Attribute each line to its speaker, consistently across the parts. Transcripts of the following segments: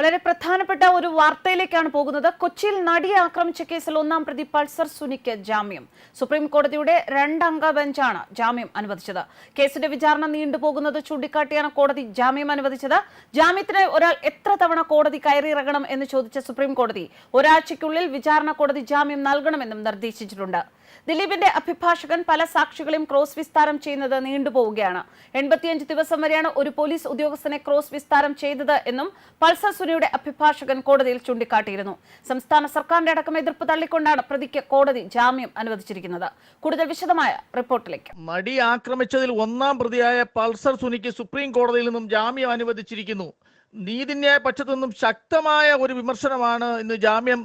Speaker 1: വളരെ പ്രധാനപ്പെട്ട ഒരു വാർത്തയിലേക്കാണ് പോകുന്നത്. കൊച്ചിയിൽ നടിയെ ആക്രമിച്ച കേസിൽ ഒന്നാം പ്രതി പൾസർ സുനിക്ക് ജാമ്യം. സുപ്രീം കോടതിയുടെ രണ്ടംഗ ബെഞ്ചാണ് ജാമ്യം അനുവദിച്ചത്. കേസിന്റെ വിചാരണ നീണ്ടുപോകുന്നത് ചൂണ്ടിക്കാട്ടിയാണ് കോടതി ജാമ്യം അനുവദിച്ചത്. ജാമ്യത്തിന് ഒരാൾ എത്ര തവണ കോടതി കയറിയിറങ്ങണം എന്ന് ചോദിച്ച സുപ്രീം കോടതി ഒരാഴ്ചയ്ക്കുള്ളിൽ വിചാരണ കോടതി ജാമ്യം നൽകണമെന്നും നിർദ്ദേശിച്ചിട്ടുണ്ട്. ദിലീപിന്റെ അഭിഭാഷകൻ പല സാക്ഷികളെയും ക്രോസ് വിസ്താരം ചെയ്യുന്നത് നീണ്ടുപോവുകയാണ്. എൺപത്തിയഞ്ച് ദിവസം വരെയാണ് ഒരു പോലീസ് ഉദ്യോഗസ്ഥനെ ക്രോസ് വിസ്താരം ചെയ്തത് എന്നും പൾസർ സുനിയുടെ അഭിഭാഷകൻ കോടതിയിൽ ചൂണ്ടിക്കാട്ടിയിരുന്നു. സംസ്ഥാന സർക്കാരിന്റെ അടക്കം എതിർപ്പ് തള്ളിക്കൊണ്ടാണ് പ്രതിക്ക് കോടതി ജാമ്യം അനുവദിച്ചിരിക്കുന്നത്. കൂടുതൽ വിശദമായ റിപ്പോർട്ടിലേക്ക്.
Speaker 2: മടി ആക്രമിച്ചതിൽ ഒന്നാം പ്രതിയായ പൾസർ സുനിക്ക് സുപ്രീം കോടതിയിൽ നിന്നും ജാമ്യം അനുവദിച്ചിരിക്കുന്നു. നീതിന്യായ പക്ഷത്തു നിന്നും ശക്തമായ ഒരു വിമർശനമാണ് ഇന്ന് ജാമ്യം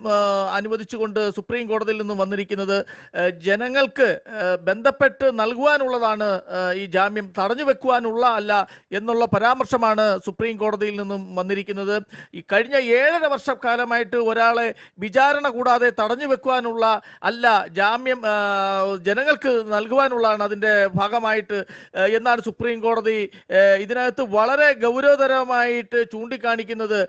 Speaker 2: അനുവദിച്ചുകൊണ്ട് സുപ്രീം കോടതിയിൽ നിന്നും വന്നിരിക്കുന്നത്. ജനങ്ങൾക്ക് ബന്ധപ്പെട്ട് നൽകുവാനുള്ളതാണ് ഈ ജാമ്യം തടഞ്ഞു വെക്കുവാനുള്ള അല്ല എന്നുള്ള പരാമർശമാണ് സുപ്രീം കോടതിയിൽ നിന്നും വന്നിരിക്കുന്നത്. ഈ കഴിഞ്ഞ ഏഴര വർഷക്കാലമായിട്ട് ഒരാളെ വിചാരണ കൂടാതെ തടഞ്ഞു വെക്കുവാനുള്ള അല്ല ജാമ്യം ജനങ്ങൾക്ക് നൽകുവാനുള്ളതാണ് അതിന്റെ ഭാഗമായിട്ട്. എന്നാണ് സുപ്രീം കോടതി ഇതിനകത്ത് വളരെ ഗൗരവതരമായിട്ട് ചൂണ്ടിക്കാണിക്കുന്നത്.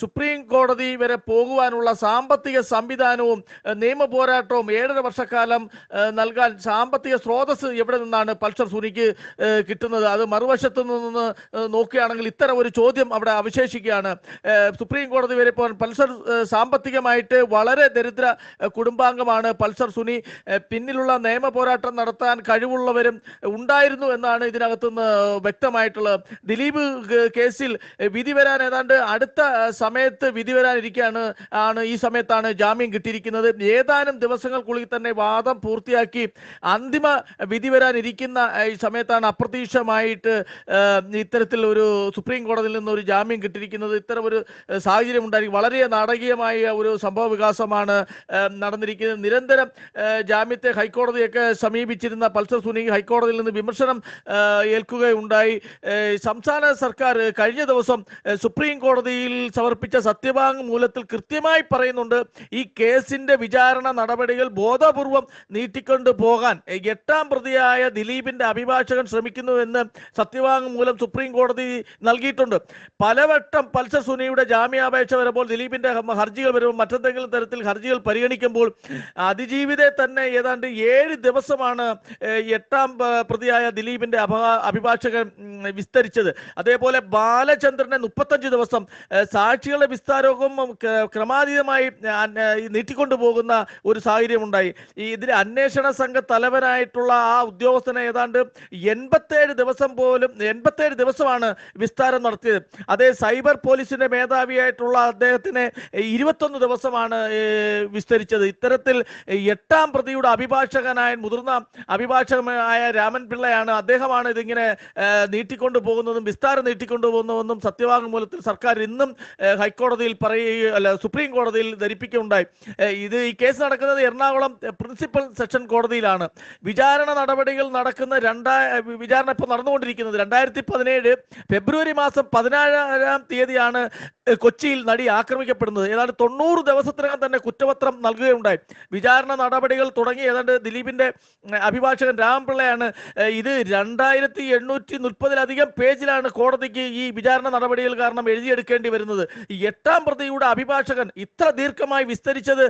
Speaker 2: സുപ്രീം കോടതി വരെ പോകുവാനുള്ള സാമ്പത്തിക സംവിധാനവും നിയമ പോരാട്ടവും ഏഴര വർഷക്കാലം ആ, നൽകാൻ സാമ്പത്തിക സ്രോതസ് എവിടെ നിന്നാണ് പൾസർ സുനിക്ക് കിട്ടുന്നത്? അത് മറുവശത്ത് നിന്ന് നോക്കുകയാണെങ്കിൽ ഇത്തരം ഒരു ചോദ്യം അവിടെ അവശേഷിക്കുകയാണ്. സുപ്രീം കോടതി വരെ ഇപ്പോൾ പൾസർ സാമ്പത്തികമായിട്ട് വളരെ ദരിദ്ര കുടുംബാംഗമാണ് പൾസർ സുനി. പിന്നിലുള്ള നിയമ പോരാട്ടം നടത്താൻ കഴിവുള്ളവരും ഉണ്ടായിരുന്നു എന്നാണ് ഇതിനകത്തുനിന്ന് വ്യക്തമായിട്ടുള്ളത് ദിലീപ് കേസിൽ വിധി വരാൻ ഏതാണ്ട് അടുത്ത സമയത്ത് വിധി വരാനിരിക്കുകയാണ് ആണ് ഈ സമയത്താണ് ജാമ്യം കിട്ടിയിരിക്കുന്നത്. ഏതാനും ദിവസങ്ങൾക്കുള്ളിൽ തന്നെ വാദം പൂർത്തിയാക്കി അന്തിമ വിധി വരാനിരിക്കുന്ന ഈ സമയത്താണ് അപ്രതീക്ഷിതമായിട്ട് ഇത്തരത്തിൽ ഒരു സുപ്രീം കോടതിയിൽ നിന്ന് ഒരു ജാമ്യം കിട്ടിയിരിക്കുന്നത്. ഇത്തരം ഒരു സാഹചര്യം ഉണ്ടായി വളരെ നാടകീയമായ ഒരു സംഭവ വികാസമാണ് നടന്നിരിക്കുന്നത്. നിരന്തരം ജാമ്യത്തെ ഹൈക്കോടതിയൊക്കെ സമീപിച്ചിരുന്ന പൾസർ സുനി ഹൈക്കോടതിയിൽ നിന്ന് വിമർശനം ഏൽക്കുകയുണ്ടായി. സംസ്ഥാന സർക്കാർ കഴിഞ്ഞ ദിവസം സുപ്രീം കോടതിയിൽ സമർപ്പിച്ച സത്യവാങ്മൂലത്തിൽ കൃത്യമായി പറയുന്നുണ്ട് ഈ കേസിന്റെ വിചാരണ നടപടികൾ ബോധപൂർവം നീട്ടിക്കൊണ്ട് പോകാൻ. എട്ടാം പ്രതിയായ ദിലീപിന്റെ അഭിഭാഷകൻ ശ്രമിക്കുന്നു ശ്രമിക്കുന്നുവെന്ന് സത്യവാങ്മൂലം സുപ്രീം കോടതി നൽകിയിട്ടുണ്ട്. പലവട്ടം പൾസർ സുനിയുടെ ജാമ്യാപേക്ഷ വരുമ്പോൾ ദിലീപിന്റെ ഹർജികൾ വരുമ്പോൾ മറ്റെന്തെങ്കിലും തരത്തിൽ ഹർജികൾ പരിഗണിക്കുമ്പോൾ അതിജീവിതെ തന്നെ ഏതാണ്ട് ഏഴ് ദിവസമാണ് എട്ടാം പ്രതിയായ ദിലീപിന്റെ അഭിഭാഷകൻ വിസ്തരിച്ചത്. അതേപോലെ ബാലചന്ദ്രനെ മുപ്പത്തഞ്ച് ദിവസം സാക്ഷികളുടെ വിസ്താരവും ക്രമാതീതമായി നീട്ടിക്കൊണ്ടു പോകുന്ന ഒരു സാഹചര്യം ഉണ്ടായി ഈ ഇതിലെ അന്വേഷണ സംഘ തലവനായിട്ടുള്ള ആ ഉദ്യോഗസ്ഥനെ ഏതാണ്ട് എൺപത്തേഴ് ദിവസം പോലും എൺപത്തേഴ് ദിവസമാണ് വിസ്താരം നടത്തിയത്. അതേ സൈബർ പോലീസിന്റെ മേധാവിയായിട്ടുള്ള അദ്ദേഹത്തിനെ ഇരുപത്തൊന്ന് ദിവസമാണ് വിസ്തരിച്ചത്. ഇത്തരത്തിൽ എട്ടാം പ്രതിയുടെ അഭിഭാഷകനായ മുതിർന്ന അഭിഭാഷകനായ രാമൻ പിള്ളയാണ് അദ്ദേഹമാണ് ഇതിങ്ങനെ നീട്ടിക്കൊണ്ടു പോകുന്നതും വിസ്താരം നീട്ടിക്കൊണ്ടു പോകുന്നതെന്നും സത്യവാങ്മൂലത്തിൽ സർക്കാർ ഇന്നും ഹൈക്കോടതിയിൽ പറയുക അല്ല സുപ്രീം കോടതിയിൽ ധരിപ്പിക്കുകയുണ്ടായി. ഇത് ഈ കേസ് നടക്കുന്നത് എറണാകുളം ഏഹ്, പ്രിൻസിപ്പൽ സെഷൻ കോടതിയിലാണ് വിചാരണ നടപടികൾ നടക്കുന്ന രണ്ടാ വിചാരണ ഇപ്പോൾ നടന്നുകൊണ്ടിരിക്കുന്നത്. രണ്ടായിരത്തി പതിനേഴ് ഫെബ്രുവരി മാസം പതിനാറാം തീയതിയാണ് കൊച്ചിയിൽ നടി ആക്രമിക്കപ്പെടുന്നത്. ഏതാണ്ട് തൊണ്ണൂറ് ദിവസത്തിനകം തന്നെ കുറ്റപത്രം നൽകുകയുണ്ടായി. വിചാരണ നടപടികൾ തുടങ്ങി ഏതാണ്ട് ദിലീപിന്റെ അഭിഭാഷകൻ രാംപിള്ളയാണ് ഇത് രണ്ടായിരത്തി എണ്ണൂറ്റി മുപ്പതിലധികം പേജിലാണ് കോടതിക്ക് ഈ വിചാരണ നടപടികൾ കാരണം എഴുതിയെടുക്കേണ്ടി വരുന്നത്. എട്ടാം പ്രതിയുടെ അഭിഭാഷകൻ ഇത്ര ദീർഘമായി വിസ്തരിച്ചത്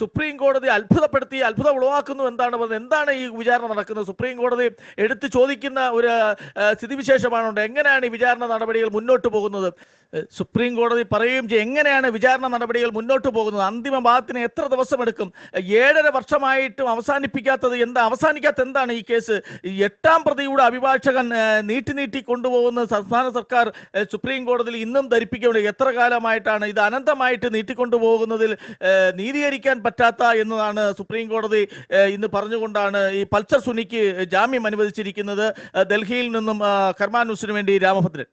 Speaker 2: സുപ്രീം കോടതി അത്ഭുതപ്പെടുത്തി അത്ഭുതം ഉളവാക്കുന്നു എന്താണ് പറഞ്ഞത്. എന്താണ് ഈ വിചാരണ നടക്കുന്നത്? സുപ്രീം കോടതി എടുത്തു ചോദിക്കുന്ന ഒരു സ്ഥിതിവിശേഷമാണുണ്ട്. എങ്ങനെയാണ് ഈ വിചാരണ നടപടികൾ മുന്നോട്ട് പോകുന്നത്? സുപ്രീം കോടതി പറയുകയും ചെയ്യും എങ്ങനെയാണ് വിചാരണ നടപടികൾ മുന്നോട്ട് പോകുന്നത്? അന്തിമ വാദത്തിന് എത്ര ദിവസം എടുക്കും? ഏഴര വർഷമായിട്ടും അവസാനിപ്പിക്കാത്തത് എന്താ? അവസാനിക്കാത്ത എന്താണ് ഈ കേസ്? എട്ടാം പ്രതിയുടെ അഭിഭാഷകൻ നീട്ടി നീട്ടി കൊണ്ടുപോകുന്ന സംസ്ഥാന സർക്കാർ സുപ്രീം കോടതിയിൽ ഇന്നും ധരിപ്പിക്കുന്നത് എത്ര കാലമായിട്ടാണ് ഇത് അനന്തമായിട്ട് നീട്ടിക്കൊണ്ടുപോകുന്നതിൽ നീതീകരിക്കാൻ പറ്റാത്ത എന്നതാണ് സുപ്രീം കോടതി ഇന്ന് പറഞ്ഞുകൊണ്ടാണ് ഈ പൾസർ സുനിക്ക് ജാമ്യം അനുവദിച്ചിരിക്കുന്നത്. ഡൽഹിയിൽ നിന്നും ആ, കർമാ ന്യൂസിന് വേണ്ടി രാമഭദ്രൻ.